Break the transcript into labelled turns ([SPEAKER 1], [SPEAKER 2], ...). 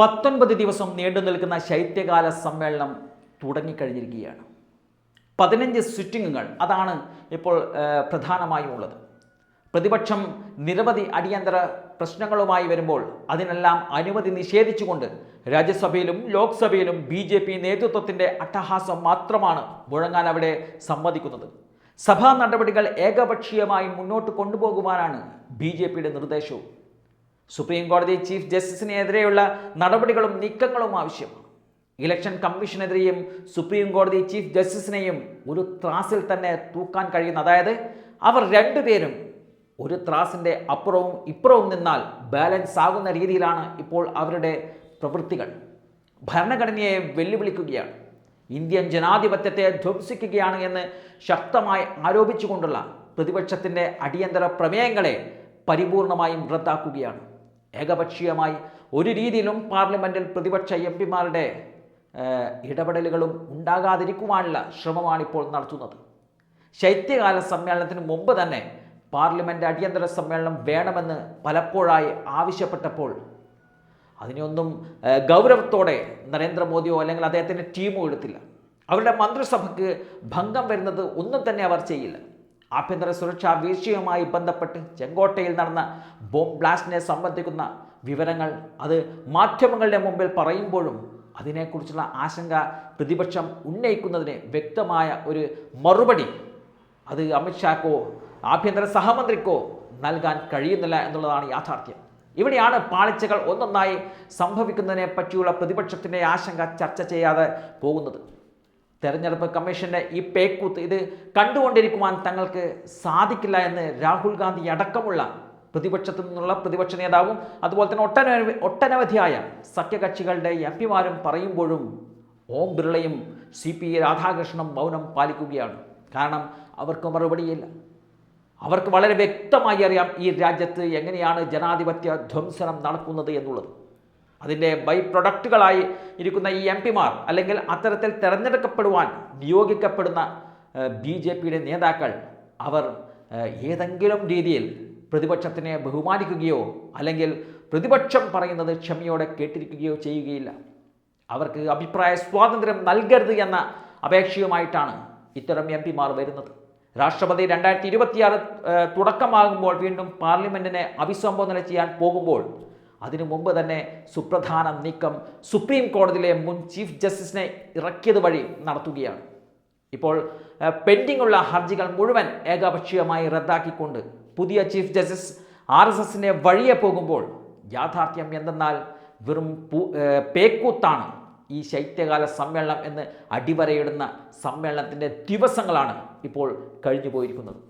[SPEAKER 1] പത്തൊൻപത് ദിവസം നീണ്ടു നിൽക്കുന്ന ശൈത്യകാല സമ്മേളനം തുടങ്ങിക്കഴിഞ്ഞിരിക്കുകയാണ്. പതിനഞ്ച് സിറ്റിങ്ങുകൾ അതാണ് ഇപ്പോൾ പ്രധാനമായും ഉള്ളത്. പ്രതിപക്ഷം നിരവധി അടിയന്തര പ്രശ്നങ്ങളുമായി വരുമ്പോൾ അതിനെല്ലാം അനുമതി നിഷേധിച്ചുകൊണ്ട് രാജ്യസഭയിലും ലോക്സഭയിലും ബി ജെ പി നേതൃത്വത്തിന്റെ അട്ടഹാസം മാത്രമാണ് മുഴങ്ങാൻ അവിടെ സമ്മതിക്കുന്നത്. സഭാ നടപടികൾ ഏകപക്ഷീയമായി മുന്നോട്ട് കൊണ്ടുപോകുവാനാണ് ബി ജെ പിയുടെ നിർദ്ദേശവും. സുപ്രീം കോടതി ചീഫ് ജസ്റ്റിസിനെതിരെയുള്ള നടപടികളും നീക്കങ്ങളും ആവശ്യമാണ്. ഇലക്ഷൻ കമ്മീഷനെതിരെയും സുപ്രീം കോടതി ചീഫ് ജസ്റ്റിസിനെയും ഒരു ത്രാസിൽ തന്നെ തൂക്കാൻ കഴിയുന്ന അതായത് അവർ രണ്ടുപേരും ഒരു ത്രാസിന്റെ അപ്പുറവും ഇപ്പുറവും നിന്നാൽ ബാലൻസ് ആകുന്ന രീതിയിലാണ് ഇപ്പോൾ അവരുടെ പ്രവൃത്തികൾ. ഭരണഘടനയെ വെല്ലുവിളിക്കുകയാണ്. ഇന്ത്യൻ ജനാധിപത്യത്തെ ധ്വംസിക്കുകയാണ് എന്ന് ശക്തമായി ആരോപിച്ചുകൊണ്ടുള്ള പ്രതിപക്ഷത്തിന്റെ അടിയന്തര പ്രമേയങ്ങളെ പരിപൂർണമായും റദ്ദാക്കുകയാണ്. ഏകപക്ഷീയമായി ഒരു രീതിയിലും പാർലമെന്റിൽ പ്രതിപക്ഷ എം പിമാരുടെ ഇടപെടലുകളും ഉണ്ടാകാതിരിക്കുവാനുള്ള ശ്രമമാണ് ഇപ്പോൾ നടത്തുന്നത്. ശൈത്യകാല സമ്മേളനത്തിന് മുമ്പ് തന്നെ പാർലമെന്റ് അടിയന്തര സമ്മേളനം വേണമെന്ന് പലപ്പോഴായി ആവശ്യപ്പെട്ടപ്പോൾ അതിനെയൊന്നും ഗൗരവത്തോടെ നരേന്ദ്രമോദിയോ അല്ലെങ്കിൽ അദ്ദേഹത്തിന്റെ ടീമോ എടുത്തില്ല. അവരുടെ മന്ത്രിസഭയ്ക്ക് ഭംഗം വരുന്നത് ഒന്നും തന്നെ അവർ ചെയ്യില്ല. ആഭ്യന്തര സുരക്ഷാ വീഴ്ചയുമായി ബന്ധപ്പെട്ട് ചെങ്കോട്ടയിൽ നടന്ന ബോംബ് ബ്ലാസ്റ്റിനെ സംബന്ധിക്കുന്ന വിവരങ്ങൾ അത് മാധ്യമങ്ങളുടെ മുമ്പിൽ പറയുമ്പോഴും അതിനെക്കുറിച്ചുള്ള ആശങ്ക പ്രതിപക്ഷം ഉന്നയിക്കുന്നതിന് വ്യക്തമായ ഒരു മറുപടി അത് അമിത്ഷാക്കോ ആഭ്യന്തര സഹമന്ത്രിക്കോ നൽകാൻ കഴിയുന്നില്ല എന്നുള്ളതാണ് യാഥാർത്ഥ്യം. ഇവിടെയാണ് പാളിച്ചകൾ ഒന്നൊന്നായി സംഭവിക്കുന്നതിനെ പറ്റിയുള്ള പ്രതിപക്ഷത്തിന്റെ ആശങ്ക ചർച്ച ചെയ്യാതെ പോകുന്നത്. തെരഞ്ഞെടുപ്പ് കമ്മീഷന്റെ ഈ പേക്കൂത്ത് ഇത് കണ്ടുകൊണ്ടിരിക്കുവാൻ തങ്ങൾക്ക് സാധിക്കില്ല എന്ന് രാഹുൽ ഗാന്ധി അടക്കമുള്ള പ്രതിപക്ഷത്തു നിന്നുള്ള പ്രതിപക്ഷ നേതാവും അതുപോലെ തന്നെ ഒട്ടനവധി ഒട്ടനവധിയായ സഖ്യകക്ഷികളുടെ എം പിമാരും പറയുമ്പോഴും ഓം ബിർളയും സി പി രാധാകൃഷ്ണനും മൗനം പാലിക്കുകയാണ്. കാരണം അവർക്ക് മറുപടിയില്ല. അവർക്ക് വളരെ വ്യക്തമായി അറിയാം ഈ രാജ്യത്ത് എങ്ങനെയാണ് ജനാധിപത്യ ധ്വംസനം നടക്കുന്നത് എന്നുള്ളത്. അതിന്റെ ബൈ പ്രൊഡക്റ്റുകളായി ഇരിക്കുന്ന ഈ എം പിമാർ അല്ലെങ്കിൽ അത്തരത്തിൽ തിരഞ്ഞെടുക്കപ്പെടുവാൻ നിയോഗിക്കപ്പെടുന്ന ബി ജെ പിയുടെ നേതാക്കൾ അവർ ഏതെങ്കിലും രീതിയിൽ പ്രതിപക്ഷത്തിനെ ബഹുമാനിക്കുകയോ അല്ലെങ്കിൽ പ്രതിപക്ഷം പറയുന്നത് ക്ഷമയോടെ കേട്ടിരിക്കുകയോ ചെയ്യുകയില്ല. അവർക്ക് അഭിപ്രായ സ്വാതന്ത്ര്യം നൽകരുത് എന്ന അപേക്ഷയുമായിട്ടാണ് ഇത്തരം എം പിമാർ വരുന്നത്. രാഷ്ട്രപതി രണ്ടായിരത്തി ഇരുപത്തിയാറ് തുടക്കമാകുമ്പോൾ വീണ്ടും പാർലമെന്റിനെ അഭിസംബോധന ചെയ്യാൻ പോകുമ്പോൾ അതിനു മുമ്പ് തന്നെ സുപ്രധാന നീക്കം സുപ്രീം കോടതിയിലെ മുൻ ചീഫ് ജസ്റ്റിസിനെ ഇറക്കിയത് വഴി നടത്തുകയാണ്. ഇപ്പോൾ പെൻഡിംഗ് ഉള്ള ഹർജികൾ മുഴുവൻ ഏകപക്ഷീയമായി റദ്ദാക്കിക്കൊണ്ട് പുതിയ ചീഫ് ജസ്റ്റിസ് ആർ എസ് എസിന്റെ വഴിയെ പോകുമ്പോൾ യാഥാർത്ഥ്യം എന്തെന്നാൽ വെറും പേക്കൂത്താണ് ഈ ശൈത്യകാല സമ്മേളനം എന്ന് അടിവരയിടുന്ന സമ്മേളനത്തിന്റെ ദിവസങ്ങളാണ് ഇപ്പോൾ കഴിഞ്ഞു പോയിരിക്കുന്നത്